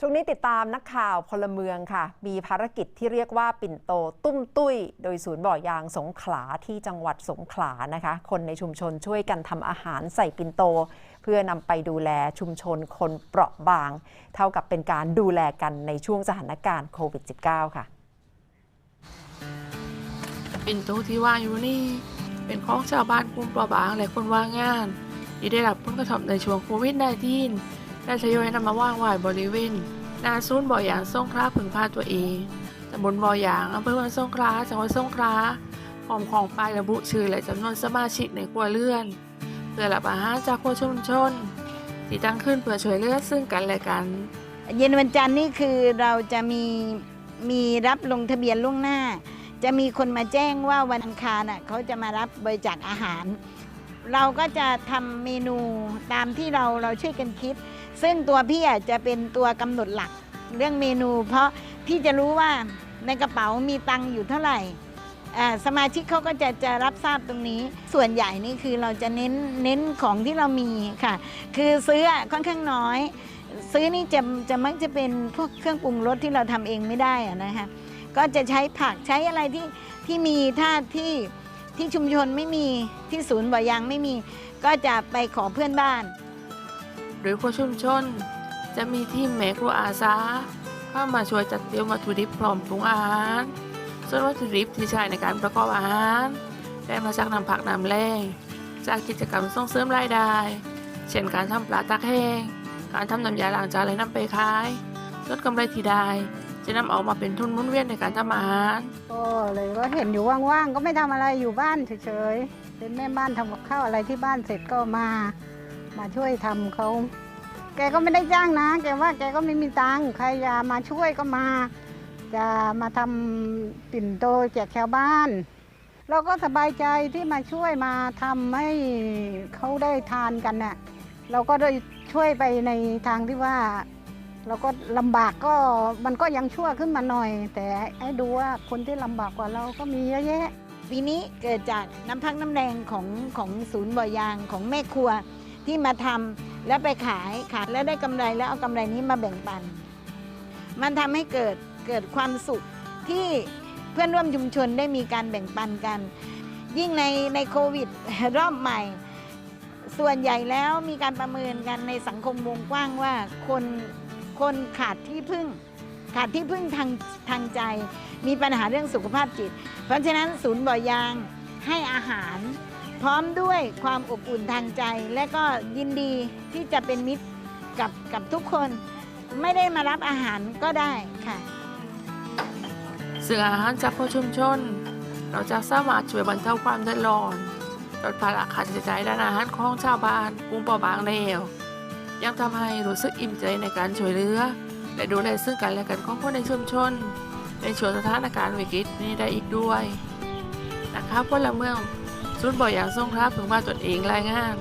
ช่วงนี้ติดตามนักข่าวพลเมืองค่ะ มีภารกิจที่เรียกว่าปิ่นโตตุ้มตุ้ย โดยศูนย์บ่อยางสงขลาที่จังหวัดสงขลานะคะ คนในชุมชนช่วยกันทำอาหารใส่ปิ่นโต เพื่อนำไปดูแลชุมชนคนเปราะบาง เท่ากับเป็นการดูแลกันในช่วงสถานการณ์โควิด -19 ค่ะ ปิ่นโตที่ว่าอยู่นี่ เป็นของชาวบ้านกลุ่มเปราะบางและคนว่างงาน ที่ได้รับผลกระทบในช่วงโควิด -19 และทยอยนำมาว่างไว้บริเวณนาศูนบ่ออย่างส่งขลาพึงพาตัวเองตำบลบ่ออย่างอำเภอเมืองส่งขลาจังหวัดสงขลาพร้อมของป้ายระบุชื่อและจำนวนสมาชิกในครัวเรือน เพื่อรับอาหารจากครัวชุมชนที่ตั้งขึ้นเพื่อช่วยเหลือซึ่งกันและกัน เย็นวันจันทร์นี่คือเราจะมีมีรับลงทะเบียนล่วงหน้า จะมีคนมาแจ้งว่าวันอังคารน่ะเขาจะมารับบริจาคอาหาร เราก็จะทำเมนูตามที่เราเราช่วยกันคิด ซึ่งตัวพี่อะจะเป็นตัวกำหนดหลักเรื่องเมนู เพราะพี่จะรู้ว่าในกระเป๋ามีตังค์อยู่เท่าไหร่สมาชิกเขาก็จะจะรับทราบตรงนี้ ส่วนใหญ่นี่คือเราจะเน้นเน้นของที่เรามีค่ะ คือซื้ออะค่อนข้างน้อย ซื้อนี่จะจะมักจะเป็นพวกเครื่องปรุงรสที่เราทำเองไม่ได้ะนะคะก็จะใช้ผักใช้อะไรที่ที่มีถ้าที่ ที่ชุมชนไม่มีที่ศูนย์บ่อยางไม่มี ก็จะไปขอเพื่อนบ้าน หรือครัวชุมชน จะมีทีมแม่ครัวอาสาเข้ามาช่วยจัดเตรียมวัตถุดิบพร้อมปรุงอาหาร ส่วนวัตถุดิบที่ใช้ในการประกอบอาหารได้มาจากน้ำผักน้ำแรงจากกิจกรรมส่งเสริมรายได้ เช่นการทำปลาตักแห้ง การทำน้ำยาล้างจานและนำไปขายลดกำไรที่ได้ จะนำเออกมาเป็นทุนหมุนเวียนในการทำอาหารก็เลยว่าเห็นอยู่ว่างๆก็ไม่ทำอะไรอยู่บ้านเฉยๆเป็นแม่บ้านทำกับข้าวอะไรที่บ้านเสร็จก็มา มาช่วยทำเขาแกก็ไม่ได้จ้างนะ แกว่าแกก็ไม่มีตังค์ใครอยามาช่วยก็มา จะมาทำปิ่นโตแจกชาวบ้านเราก็สบายใจที่มาช่วยมาทำให้เขาได้ทานกันน่ะเราก็ได้ช่วยไปในทางที่ว่า เราก็ลำบากก็มันก็ยังชั่วขึ้นมาหน่อย แต่ให้ดูว่าคนที่ลำบากกว่าเราก็มีเยอะแยะปีนี้เกิดจากน้ำพักน้ำแรงของของศูนย์บ่อยางของแม่ครัวที่มาทำแล้วไปขายขายแล้วได้กำไรแล้วเอากำไรนี้มาแบ่งปัน มันทำให้เกิดเกิดความสุขที่เพื่อนร่วมชุมชนได้มีการแบ่งปันกัน ยิ่งในในโควิดรอบใหม่ ส่วนใหญ่แล้วมีการประเมินกันในสังคมวงกว้างว่าคน คนขาดที่พึ่ง ขาดที่พึ่งทางทางใจ มีปัญหาเรื่องสุขภาพจิต เพราะฉะนั้นศูนย์บ่อยางให้อาหาร พร้อมด้วยความอบอุ่นทางใจ และก็ยินดีที่จะเป็นมิตรกับกับทุกคนไม่ได้มารับอาหารก็ได้ค่ะซึ่งอาหารจากครัวชุมชน เราจะสามารถช่วยบรรเทาความเดือดร้อนลดภาระค่าใช้จ่ายด้านอาหารของชาวบ้านกลุ่มเปราะบางแล้ว ยังทำให้รู้สึกอิ่มใจในการช่วยเหลือ และดูแลซึ่งกันและกันของคนในชุมชน ในช่วงสถานการณ์วิกฤตนี้ได้อีกด้วย นะครับพลเมืองสุดบ่อยอย่างทรงครับถึงว่าตนเองรายงาน